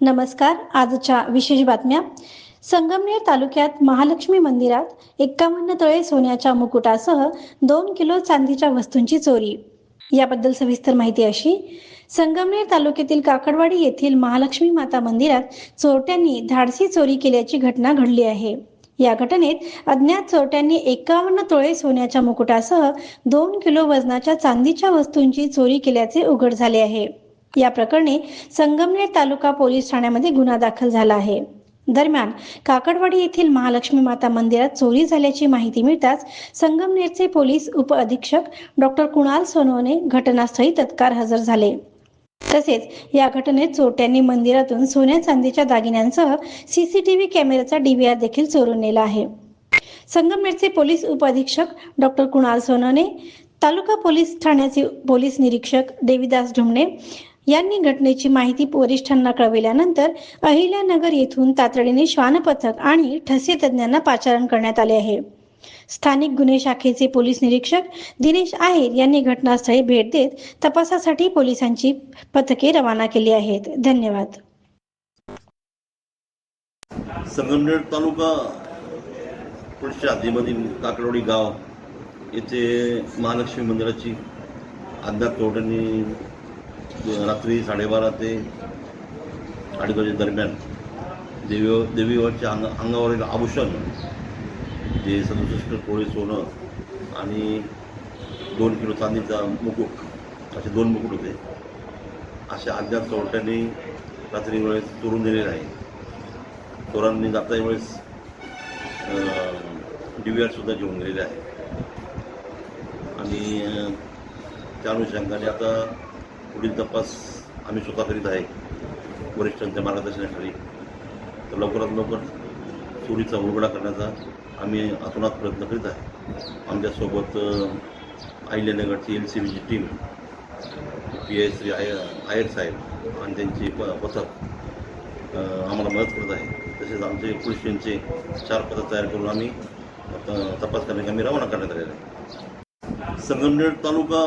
नमस्कार आजच्या विशेष बातम्या. संगमनेर तालुक्यात महालक्ष्मी मंदिरात एक्कावन्न तळे सोन्याच्या मुकुटासह दोन किलो चांदीच्या वस्तूंची चोरी. याबद्दल सविस्तर माहिती अशी संगमनेर तालुक्यातील काकडवाडी येथील महालक्ष्मी माता मंदिरात चोरट्यांनी धाडसी चोरी केल्याची घटना घडली आहे. या घटनेत अज्ञात चोरट्यांनी एकावन्न तोळे सोन्याच्या मुकुटासह दोन किलो वजनाच्या चांदीच्या वस्तूंची चोरी केल्याचे उघड झाले आहे. या प्रकरणी संगमनेर तालुका पोलीस ठाण्यामध्ये गुन्हा दाखल झाला आहे. दरम्यान काकडवाडी येथील महालक्ष्मी माता मंदिरात चोरी झाल्याची माहिती मिळताच संगमनेरचे पोलीस उप अधीक्षक डॉक्टर कुणाल सोनवणे घटनास्थळी तत्काळ हजर झाले. तसेच या घटनेत चोरट्यांनी मंदिरातून सोन्या चांदीच्या दागिन्यांसह सीसीटीव्ही कॅमेऱ्याचा डीव्हीआर देखील चोरून नेला आहे. संगमनेरचे पोलीस उप अधीक्षक डॉक्टर कुणाल सोनवणे तालुका पोलीस ठाण्याचे पोलीस निरीक्षक देवीदास ढुमणे यांनी घटनेची माहिती वरिष्ठांना कळविल्यानंतर अहिल्यानगर येथून तातडीने श्वान पथक आणि ठसे तज्ञांना पाचारण करण्यात आले आहे. स्थानिक गुन्हे शाखेचे पोलीस निरीक्षक दिनेश आहेर यांनी घटनास्थळी भेट देत तपासासाठी पोलिसांची पथके रवाना केली आहेत. धन्यवाद. संगमनेर तालुका पुढच्या आधीमधील काकडवाडी गाव येथे महालक्ष्मी मंदिराची अज्ञात चोरट्यांनी रात्री साडेबारा ते अडीच वाजे दरम्यान देवी देवीवरच्या अंग अंगावरील आभूषण जे सदुसष्ट कोळी सोनं आणि दोन किलो चांदीचा मुकुट असे दोन मुकुट होते. अशा अज्ञात चोरट्यांनी रात्री वेळेस चोरून दिलेले आहे. चोरांनी जाता वेळेस डी घेऊन गेलेले आहे. आणि त्या अनुषंगाने आता पुढील तपास आम्ही स्वतः करीत आहे. वरिष्ठांच्या मार्गदर्शनाखाली. तर लवकरात लवकर चोरीचा उलगडा करण्याचा आम्ही अतोनात प्रयत्न करीत आहे. आमच्यासोबत अं, अहिल्यानगरची एल सी बीची team P S Shri I Iyer साहेब आणि त्यांची प पथक आम्हाला मदत करत आहे. तसेच आमचे पोलीस चार पथक तयार करून आम्ही तपास करण्याची आम्ही रवाना करण्यात आलेला आहे. संगमनेर तालुका